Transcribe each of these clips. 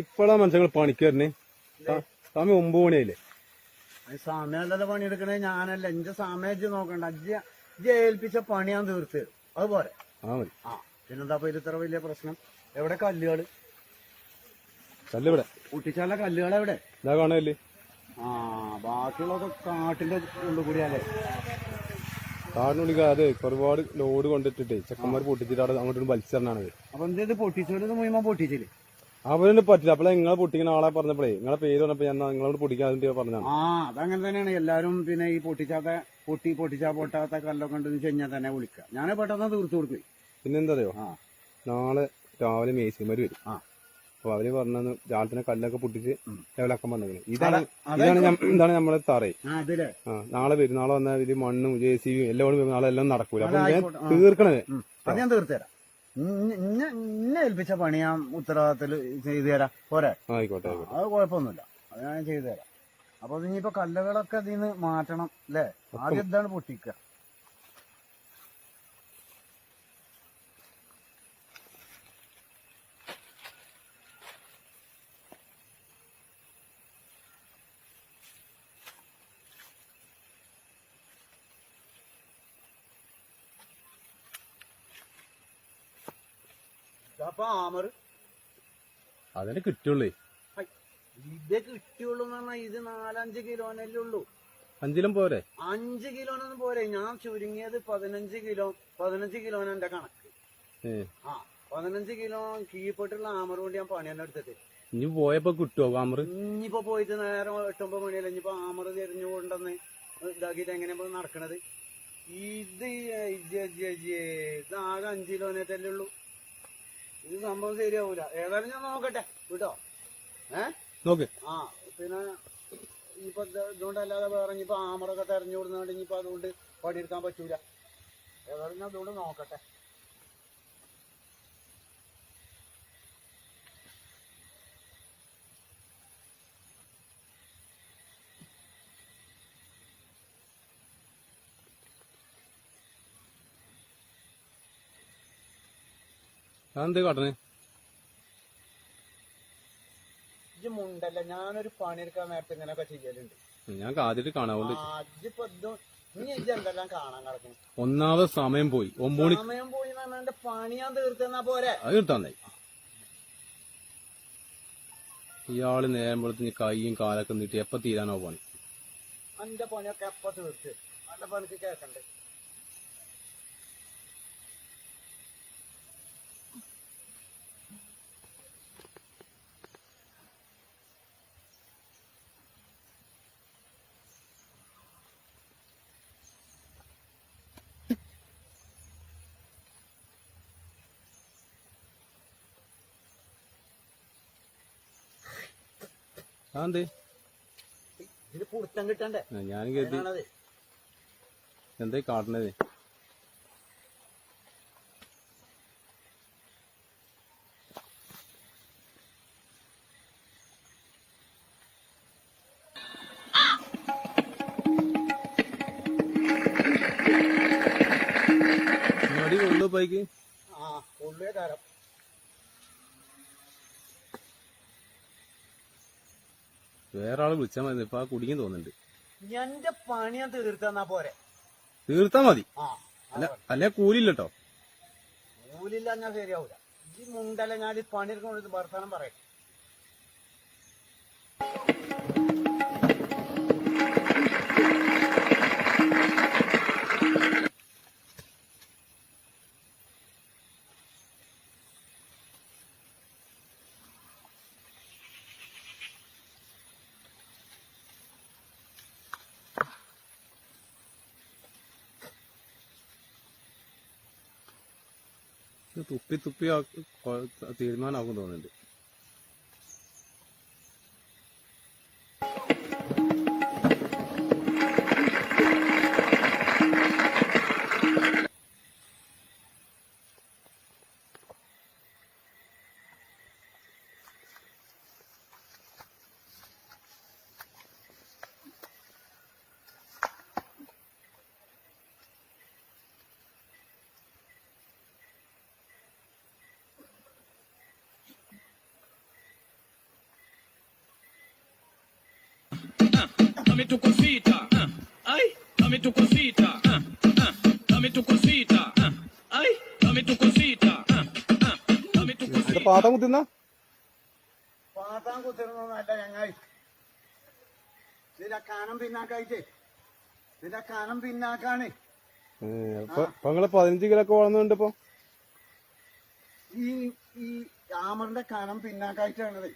ഇപ്പഴാ മനുഷ്യങ്ങൾ പണിക്ക് വരണേ. സമയം ഒമ്പത് മണിയായില്ലേ? അത് സമയമല്ലല്ലോ പണിയെടുക്കണേ. ഞാനല്ല. എന്റെ സമയം നോക്കണ്ട. അജ്ജ ഇജ്ജ് ഏൽപ്പിച്ച പണിയാൻ തീർത്ത് അത് പോരെ. ആ മതി. ആ പിന്നെന്താ ഇത് ഇത്ര വലിയ പ്രശ്നം? എവിടെ കല്ലുകൾ? കല്ലിവിടെ. കുട്ടിച്ചാല കല്ലുകൾ എവിടെ? ഇതാ കാണല്ലേ ആ ബാക്കിയുള്ളതൊക്കെ കാട്ടിന്റെ ഉള്ളിൽ കൂടിയാലേ. കാടിനുള്ളിൽ അതെ ഒരുപാട് ലോഡ് കൊണ്ടിട്ടിട്ടേ. ചെക്കന്മാർ പൊട്ടിച്ചിട്ട് അവിടെ അങ്ങോട്ട് വലിച്ചെറിഞ്ഞാണത്. അപ്പൊ എന്താ ഇത് പൊട്ടിച്ചോലത് മുഴുവൻ പൊട്ടിച്ചില്ലേ? അവരൊന്നും പറ്റില്ല. അപ്പോഴേ നിങ്ങളെ പൊട്ടിക്കുന്ന ആളെ പറഞ്ഞപ്പോഴേ നിങ്ങളെ പേര് പറഞ്ഞപ്പോ ഞാൻ നിങ്ങളോട് പൊട്ടിക്കാൻ വേണ്ടി പറഞ്ഞാണ് ആ അതങ്ങനെ തന്നെയാണ്. എല്ലാരും പിന്നെ ഈ പൊട്ടിച്ചാത്ത പൊട്ടി പൊട്ടിച്ചാ പൊട്ടാത്ത കല്ലൊക്കെ ഉണ്ടെന്ന് വെച്ച് കഴിഞ്ഞാൽ തന്നെ വിളിക്കുക ഞാൻ പെട്ടെന്ന് തീർത്തു കൊടുക്കും പിന്നെന്താ അറിയോ ആ. നാളെ രാവിലെ മേസിമാര് വരും. ആ. അപ്പൊ അവർ പറഞ്ഞു രാവിലെ കല്ലൊക്കെ പൊട്ടിച്ച്. ലെവലാക്കാൻ പറഞ്ഞത് ഇതാണ്. ഇതാണ് ഇതാണ് നമ്മളെ തറേ. നാളെ വരും നാളെ വന്നാൽ ഇത് മണ്ണും ജെ സി ബിയും എല്ലാം നാളെ എല്ലാം നടക്കൂല. അപ്പൊ. തീർക്കണത്. അത് ഞാൻ തീർത്തു ഇന്നെ ഏൽപ്പിച്ച പണി ഞാൻ ഉത്തരവാദിത്തത്തിൽ ചെയ്തു തരാം. പോരെ? ആയിക്കോട്ടെ ആയിക്കോട്ടെ. അത് കുഴപ്പമൊന്നുമില്ല. അത് ഞാൻ ചെയ്തു തരാം. അപ്പൊ ഇനിയിപ്പോ കല്ലുകളൊക്കെ അതിൽ നിന്ന് മാറ്റണം അല്ലേ? ആദ്യം ഇതാണ് പൊട്ടിക്കുക. അതിന് കിട്ടുള്ളേ ഇത് കിട്ടിയുള്ളൂ എന്ന് പറഞ്ഞാൽ ഇത് നാലഞ്ച് കിലോനല്ലേ ഉള്ളൂ. അഞ്ചിലും പോരെ? അഞ്ച് കിലോനൊന്നും പോരെ. ഞാൻ ചുരുങ്ങിയത് പതിനഞ്ച് കിലോ പതിനഞ്ച് കിലോന് എന്റെ കണക്ക്. ആ പതിനഞ്ച് കിലോ കീപ്പെട്ടുള്ള ആമർ കൊണ്ട് ഞാൻ പണി തന്നെ എടുത്തിട്ട്. ഇനി പോയപ്പോ കിട്ടുവോ ആമർ ഇനിയിപ്പോ പോയിട്ട് നേരം എട്ടൊമ്പത് മണിയല്ല ഇനിയിപ്പോ ആമർ തിരിഞ്ഞു കൊണ്ടെന്ന് ഇതാക്കിട്ട് എങ്ങനെ ഇപ്പൊ നടക്കണത്? ഇത് ഇതാകെ അഞ്ച് കിലോനേറ്റല്ലേ ഉള്ളൂ. ഇത് സംഭവം ശരിയാവൂല. ഏതായാലും ഞാൻ നോക്കട്ടെ. വിട്ടോ? ഏ? നോക്ക്. ആ പിന്നെ ഇനിയിപ്പോ ഇത് ഇതുകൊണ്ടല്ലാതെ വേറെ ഇനിയിപ്പോ ആമറൊക്കെ തെരഞ്ഞു കൊടുക്കുന്നുണ്ട് ഇനിയിപ്പോ അതുകൊണ്ട് പണിയെടുക്കാൻ പറ്റൂല. ഏതായാലും ഞാൻ അതുകൊണ്ട് നോക്കട്ടെ. എന്തേ കാട്ടണേ? ഇജ്ജ് മുണ്ടല്ല ഞാനൊരു പണിയെടുക്കാൻ നേരത്തെ ഇങ്ങനെയൊക്കെ ചെയ്യലുണ്ട്. ഞാൻ ആദ്യമായിട്ട് കാണാവുണ്ട്. ഇജ്ജിപ്പോ ഇത് ഇനി ഇജ്ജ് എന്തെല്ലാം കാണാൻ കിടക്കും ഒന്നാമത് സമയം പോയി. ഒമ്പത് സമയം പോയി എന്ന് പറഞ്ഞാ എന്റെ പണി ഞാൻ തീർത്തെന്നാ പോരെ? അത് കിട്ടാന്നായി ഇയാൾ നേരം പോലത്തെ കൈയും കാലൊക്കെ നീട്ടി എപ്പ തീരാനോ പണി? എന്റെ പണിയൊക്കെ എപ്പ തീർത്ത്? അന്റെ പണിക്ക് കേക്കണ്ടേ? ഇതിന് പുടുത്തം കിട്ടണ്ടേ? ഞാൻ കരുതി. എന്തേ കാട്ടണത്? കൊണ്ടു പൈക്ക് ആ ഉള്ളേ വേറെ ആൾ വിളിച്ചാൽ മതി. ഇപ്പൊ ആ കുടിക്കും തോന്നുന്നുണ്ട്. എന്റെ പണി ഞാൻ തീർത്തെന്നാ പോരെ? തീർത്താ മതി. അല്ല അല്ലെ കൂലില്ലട്ടോ? കൂലില്ല ഞാൻ ശരിയാവൂല. ഈ മുണ്ടല്ല ഞാൻ ഈ പണിയെടുക്കുന്നത് വർത്താനം പറയും. തുപ്പി തുപ്പി തീരുമാനമാകും തോന്നുന്നുണ്ട്. പാത്താൻ കുത്തുന്ന പാത്താൻ കുത്തിരുന്നല്ല ചങ്ങായി ഇതിന്റെ കാനം പിന്നാക്കായിട്ടേ. ഇതിന്റെ കാനം പിന്നാക്കാണ്. അപ്പൊ നിങ്ങൾ പതിനഞ്ച് കിലോ ഒക്കെ വളർന്നുണ്ട് ഇപ്പൊ? ഈ ഈ ആമറിന്റെ കാനം പിന്നാക്കായിട്ടാണത്.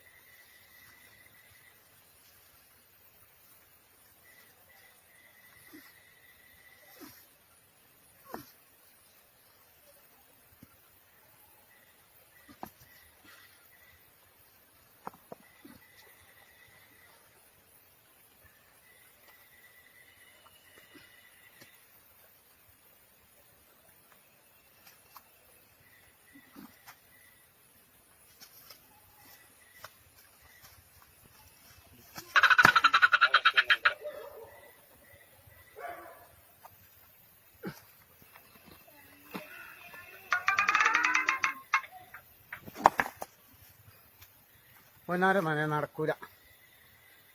പൊന്നാര മനെ നടക്കൂല.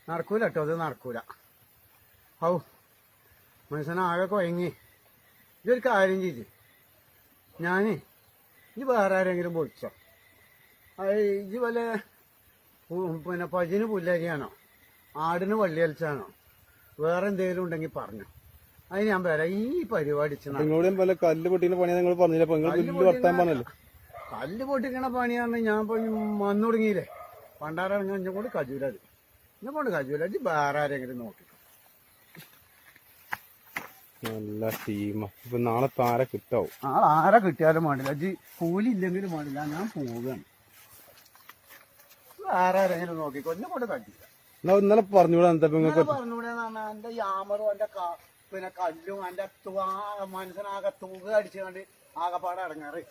നടക്കൂല കേട്ടോ അത് നടക്കൂല. ഔ മനുഷ്യനാകെ കുഴങ്ങി ഇതൊരു കാര്യം ചെയ്ത്. ഞാനേ ഇത് വേറെ ആരെങ്കിലും പൊളിച്ചോ ഇത് വല്ല പിന്നെ പജിന് പുല്ലരിയാണോ? ആടിന് വള്ളിയലിച്ചാണോ വേറെ എന്തെങ്കിലും ഉണ്ടെങ്കിൽ പറഞ്ഞു. അത് ഞാൻ വരാം ഈ പരിപാടി നിങ്ങളോട് പോലെ കല്ല് പൊട്ടിക്കുന്ന പണിയാ നിങ്ങൾ പറഞ്ഞില്ല? കല്ല് പൊട്ടിക്കണ പണിയാണ് ഞാൻ ഇപ്പൊ വന്നു തുടങ്ങിയില്ലേ പണ്ടാറിറങ്ങാൻ ഇഞ്ഞ കൊണ്ട് കജൂല ഇഞ്ഞ കൊണ്ട് കജൂല ഇത് വേറെ ആരെങ്കിലും നോക്കി. നല്ല ടീമാ ഇപ്പൊ നാളെ താര കിട്ടാവും? നാളെ ആരെ കിട്ടിയാലും വേണ്ടില്ല. അജി കൂലി ഇല്ലെങ്കിലും വേണ്ടില്ല. ഞാൻ പോവുകയാണ്. വേറെ ആരെങ്കിലും നോക്കിക്കോ. ഇഞ്ഞ കൊണ്ട് കണ്ടില്ല ഇന്നലെ പറഞ്ഞൂടാ എന്താ നിങ്ങൾക്ക് എന്റെ യാമറും എന്റെ പിന്നെ കല്ലും എന്റെ മനസ്സിനാകെ തുക അടിച്ചുകൊണ്ട് ആകെപ്പാടെ ഇറങ്ങാറ്